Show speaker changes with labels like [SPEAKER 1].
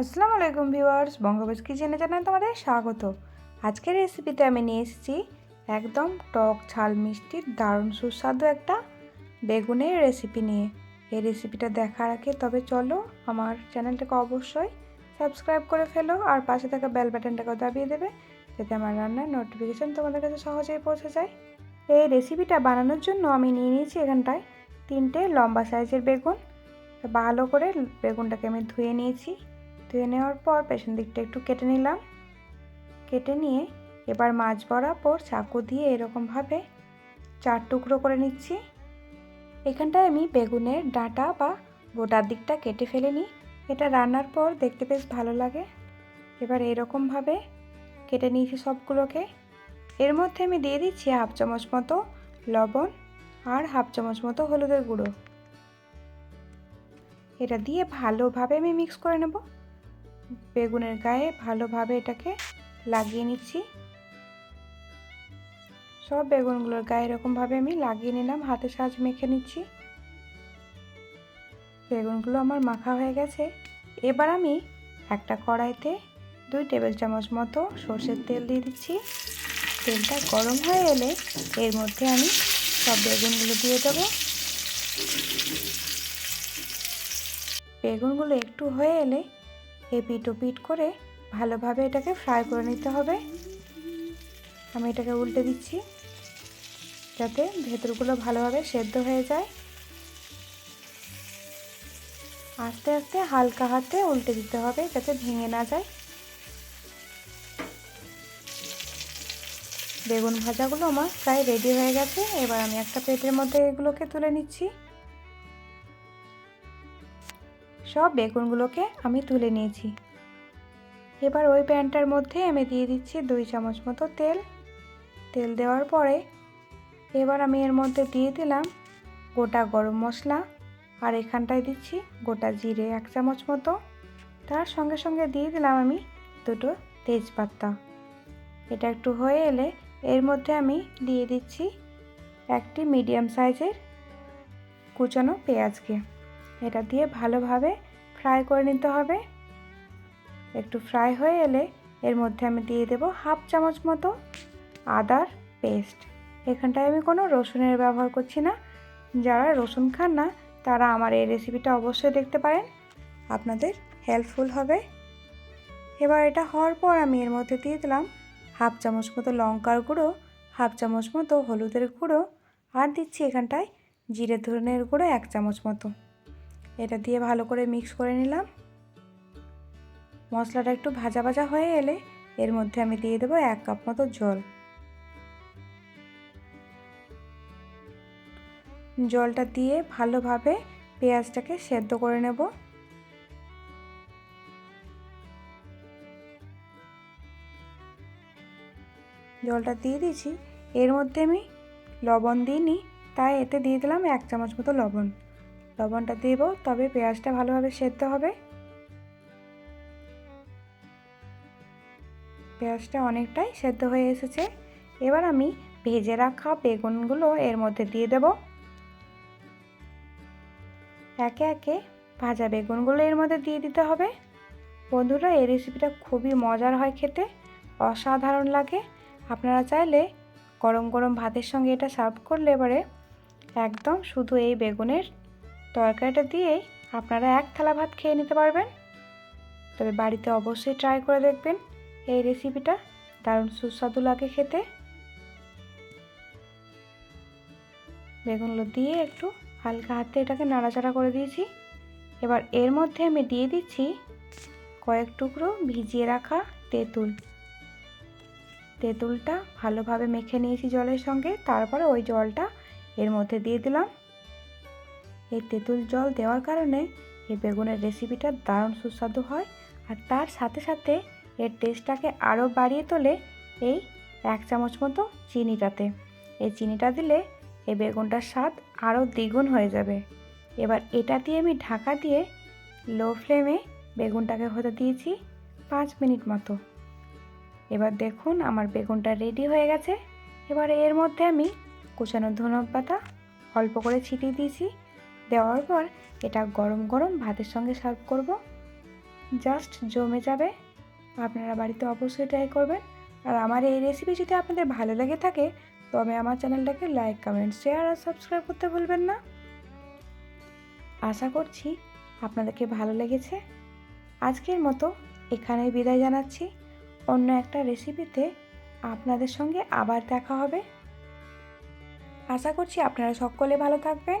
[SPEAKER 1] আসসালামু আলাইকুম ভিউয়ার্স বঙ্গবেশ কিচেনে জানাই তোমাদের স্বাগত। আজকের রেসিপিতে আমি নিয়ে এসেছি একদম টক ঝাল মিষ্টির দারুণ সুস্বাদু একটা বেগুনের রেসিপি নিয়ে। এই রেসিপিটা দেখার আগে তবে চলো আমার চ্যানেলটাকে অবশ্যই সাবস্ক্রাইব করে ফেলো আর পাশে থাকা বেল বাটনটাকেও দাবিয়ে দেবে যাতে আমার রান্নার নোটিফিকেশান তোমাদের কাছে সহজেই পৌঁছে যায়। এই রেসিপিটা বানানোর জন্য আমি নিয়ে নিয়েছি এখানটায় তিনটে লম্বা সাইজের বেগুন। ভালো করে বেগুনটাকে আমি ধুয়ে নিয়েছি। ধুয়ে নেওয়ার পর পেছন দিকটা একটু কেটে নিলাম। কেটে নিয়ে এবার মাছ বরাবর চাকু দিয়ে এরকমভাবে চার টুকরো করে নিচ্ছি। এখানটায় আমি বেগুনের ডাঁটা বা গোটার দিকটা কেটে ফেলে নিই এটা রান্নার পর দেখতে বেশ ভালো লাগে। এবার এরকমভাবে কেটে নিয়েছি সবগুলোকে। এর মধ্যে আমি দিয়ে দিচ্ছি হাফ চামচ মতো লবণ আর হাফ চামচ মতো হলুদের গুঁড়ো। এটা দিয়ে ভালোভাবে আমি মিক্স করে নেব। বেগুনের গায়ে ভালোভাবে এটাকে লাগিয়ে নিচ্ছি। সব বেগুনগুলোর গায়ে এরকমভাবে আমি লাগিয়ে নিলাম হাতের সাজ মেখে নিচ্ছি। বেগুনগুলো আমার মাখা হয়ে গেছে। এবার আমি একটা কড়াইতে দুই টেবিল চামচ মতো সর্ষের তেল দিয়ে দিচ্ছি। তেলটা গরম হয়ে এলে এর মধ্যে আমি সব বেগুনগুলো দিয়ে দেবো। বেগুনগুলো একটু হয়ে এলে এপিট পিট করে ভালোভাবে এটাকে ফ্রাই করে নিতে হবে। আমি এটাকে উল্টে দিচ্ছি, যাতে ভেতরগুলো ভালোভাবে সেদ্ধ হয়ে যায়। আস্তে আস্তে হালকা হাতে উল্টে দিতে হবে যাতে ভেঙে না যায়। বেগুন ভাজাগুলো আমার প্রায় রেডি হয়ে গেছে। এবার আমি একটা প্লেটের মধ্যে এগুলোকে তুলে নিচ্ছি। সব বেগুনগুলোকে আমি তুলে নিয়েছি। এবার ওই প্যানটার মধ্যে আমি দিয়ে দিচ্ছি দুই চামচ মতো তেল। তেল দেওয়ার পরে এবার আমি এর মধ্যে দিয়ে দিলাম গোটা গরম মশলা আর এখানটায় দিচ্ছি গোটা জিরে এক চামচ মতো। তার সঙ্গে সঙ্গে দিয়ে দিলাম আমি দুটো তেজপাতা। এটা একটু হয়ে এলে এর মধ্যে আমি দিয়ে দিচ্ছি একটি মিডিয়াম সাইজের কুচানো পেঁয়াজকে। এটা দিয়ে ভালোভাবে ফ্রাই করে নিতে হবে। একটু ফ্রাই হয়ে এলে এর মধ্যে আমি দিয়ে দেব হাফ চামচ মতো আদার পেস্ট এখানটায় আমি কোনো রসুনের ব্যবহার করছি না। যারা রসুন খান না, তারা আমার এই রেসিপিটা অবশ্যই দেখতে পারেন। আপনাদের হেল্পফুল হবে। এবার এটা হওয়ার পর আমি এর মধ্যে দিয়ে দিলাম হাফ চামচ মতো লঙ্কার গুঁড়ো, হাফ চামচ মতো হলুদের গুঁড়ো, আর দিচ্ছি এখানটায় জিরে ধরনের গুঁড়ো এক চামচ মতো। এটা দিয়ে ভালো করে মিক্স করে নিলাম। মশলাটা একটু ভাজা ভাজা হয়ে এলে এর মধ্যে আমি দিয়ে দেবো এক কাপ মতো জল। জলটা দিয়ে ভালোভাবে পেঁয়াজটাকে সেদ্ধ করে নেব। জলটা দিয়ে দিয়েছি। এর মধ্যে আমি লবণ দিইনি, তাই এতে দিয়ে দিলাম এক চামচ মতো লবণ। লবণটা দেব, তবে পেঁয়াজটা ভালোভাবে সেদ্ধ হবে। পেঁয়াজটা অনেকটাই সেদ্ধ হয়ে এসেছে। এবার আমি ভেজে রাখা বেগুনগুলো এর মধ্যে দিয়ে দেব। একে একে ভাজা বেগুনগুলো এর মধ্যে দিয়ে দিতে হবে। বন্ধুরা, এই রেসিপিটা খুবই মজার হয় খেতে, অসাধারণ লাগে। আপনারা চাইলে গরম গরম ভাতের সঙ্গে এটা সার্ভ করলে এবারে একদম শুধু এই বেগুনের তরকারিটা দিয়েই আপনারা এক থালা ভাত খেয়ে নিতে পারবেন। তবে বাড়িতে অবশ্যই ট্রাই করে দেখবেন এই রেসিপিটা দারুণ সুস্বাদু লাগে খেতে। বেগুনগুলো দিয়ে একটু হালকা হাতে এটাকে নাড়াচাড়া করে দিয়েছি। এবার এর মধ্যে আমি দিয়ে দিচ্ছি কয়েক টুকরো ভিজিয়ে রাখা তেঁতুল। তেঁতুলটা ভালোভাবে মেখে নিয়েছি জলের সঙ্গে। তারপরে ওই জলটা এর মধ্যে দিয়ে দিলাম। এই তেঁতুল জল দেওয়ার কারণে এই বেগুনের রেসিপিটা দারুণ সুস্বাদু হয় আর তার সাথে সাথে এর টেস্টটাকে আরও বাড়িয়ে তোলে এই এক চামচ মতো চিনিটাতে। এই চিনিটা দিলে এই বেগুনটার স্বাদ আরও দ্বিগুণ হয়ে যাবে। এবার এটা দিয়ে আমি ঢাকা দিয়ে লো ফ্লেমে বেগুনটাকে হতে দিয়েছি পাঁচ মিনিট মতো। এবার দেখুন আমার বেগুনটা রেডি হয়ে গেছে। এবার এর মধ্যে আমি কুচানো ধনে পাতা অল্প করে ছিটিয়ে দিয়েছি। দেওয়ার পর এটা গরম গরম ভাতের সঙ্গে সার্ভ করব। জাস্ট জমে যাবে। আপনারা বাড়িতে অবশ্যই ট্রাই করবেন। আর আমার এই রেসিপি যদি আপনাদের ভালো লেগে থাকে, তবে আমার চ্যানেলটাকে লাইক কমেন্ট শেয়ার আর সাবস্ক্রাইব করতে ভুলবেন না। আশা করছি আপনাদেরকে ভালো লেগেছে। আজকের মতো এখানেই বিদায় জানাচ্ছি। অন্য একটা রেসিপিতে আপনাদের সঙ্গে আবার দেখা হবে। আশা করছি আপনারা সকলে ভালো থাকবেন।